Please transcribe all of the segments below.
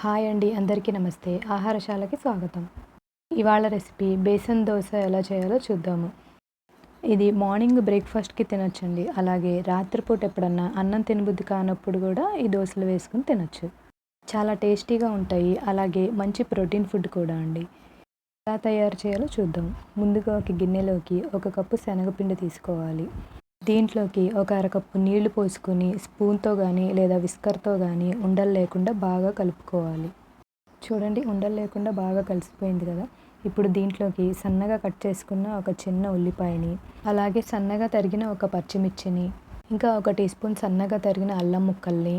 Hi అండి అందరికీ నమస్తే. ఆహారశాలకి స్వాగతం. ఇవాళ రెసిపీ బేసన్ దోశ ఎలా చేయాలో చూద్దాము. ఇది మార్నింగ్ బ్రేక్ఫాస్ట్కి తినొచ్చండి. అలాగే రాత్రిపూట ఎప్పుడన్నా అన్నం తినబుద్ధి కానప్పుడు కూడా ఈ దోశలు వేసుకుని తినొచ్చు. చాలా టేస్టీగా ఉంటాయి. అలాగే మంచి ప్రోటీన్ ఫుడ్ కూడా అండి. ఎలా తయారు చేయాలో చూద్దాం. ముందుగా ఒక గిన్నెలోకి ఒక కప్పు శనగపిండి తీసుకోవాలి. దీంట్లోకి ఒక అరకప్పు నీళ్ళు పోసుకుని స్పూన్తో కానీ లేదా విస్కర్తో కానీ ఉండలు లేకుండా బాగా కలుపుకోవాలి. చూడండి ఉండలు లేకుండా బాగా కలిసిపోయింది కదా. ఇప్పుడు దీంట్లోకి సన్నగా కట్ చేసుకున్న ఒక చిన్న ఉల్లిపాయని అలాగే సన్నగా తరిగిన ఒక పచ్చిమిర్చిని ఇంకా ఒక టీ స్పూన్ సన్నగా తరిగిన అల్లం ముక్కల్ని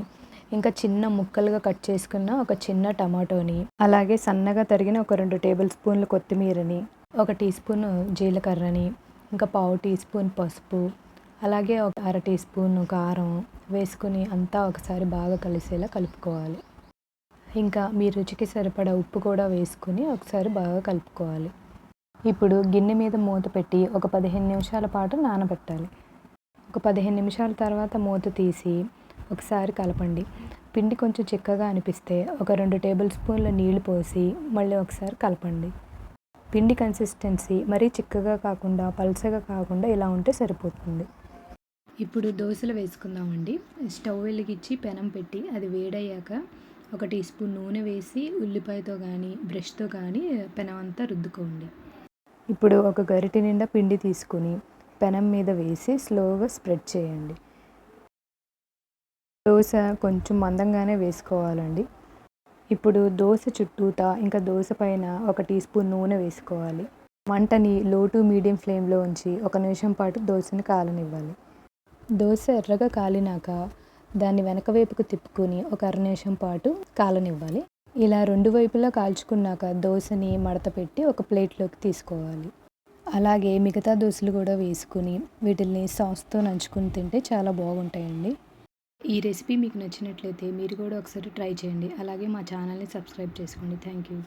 ఇంకా చిన్న ముక్కలుగా కట్ చేసుకున్న ఒక చిన్న టమాటోని అలాగే సన్నగా తరిగిన ఒక రెండు టేబుల్ స్పూన్లు కొత్తిమీరని ఒక టీ స్పూన్ జీలకర్రని ఇంకా పావు టీ స్పూన్ పసుపు అలాగే ఒక అర టీ స్పూన్ కారం వేసుకుని అంతా ఒకసారి బాగా కలిసేలా కలుపుకోవాలి. ఇంకా మీ రుచికి సరిపడా ఉప్పు కూడా వేసుకుని ఒకసారి బాగా కలుపుకోవాలి. ఇప్పుడు గిన్నె మీద మూత పెట్టి ఒక పదిహేను నిమిషాల పాటు నానబెట్టాలి. ఒక పదిహేను నిమిషాల తర్వాత మూత తీసి ఒకసారి కలపండి. పిండి కొంచెం చిక్కగా అనిపిస్తే ఒక రెండు టేబుల్ స్పూన్ల నీళ్ళు పోసి మళ్ళీ ఒకసారి కలపండి. పిండి కన్సిస్టెన్సీ మరీ చిక్కగా కాకుండా పల్చగా కాకుండా ఇలా ఉంటే సరిపోతుంది. ఇప్పుడు దోశలు వేసుకుందామండి. స్టవ్ వెలిగించి పెనం పెట్టి అది వేడయ్యాక ఒక టీ స్పూన్ నూనె వేసి ఉల్లిపాయతో కానీ బ్రష్తో కానీ పెనం అంతా రుద్దుకోండి. ఇప్పుడు ఒక గరిటె నిండా పిండి తీసుకుని పెనం మీద వేసి స్లోగా స్ప్రెడ్ చేయండి. దోశ కొంచెం మందంగానే వేసుకోవాలండి. ఇప్పుడు దోశ చుట్టూతా ఇంకా దోశ పైన ఒక టీ స్పూన్ నూనె వేసుకోవాలి. మంటని లో టు మీడియం ఫ్లేమ్లో ఉంచి ఒక నిమిషం పాటు దోశని కాలనివ్వాలి. దోశ ఎర్రగా కాలినాక దాన్ని వెనక వైపుకు తిప్పుకొని ఒక అర నిమిషం పాటు కాలనివ్వాలి. ఇలా రెండు వైపులా కాల్చుకున్నాక దోశని మడత పెట్టి ఒక ప్లేట్లోకి తీసుకోవాలి. అలాగే మిగతా దోశలు కూడా వేసుకుని వీటిల్ని సాస్తో నంచుకుని తింటే చాలా బాగుంటాయండి. ఈ రెసిపీ మీకు నచ్చినట్లయితే మీరు కూడా ఒకసారి ట్రై చేయండి. అలాగే మా ఛానల్ని సబ్స్క్రైబ్ చేసుకోండి. Thank you.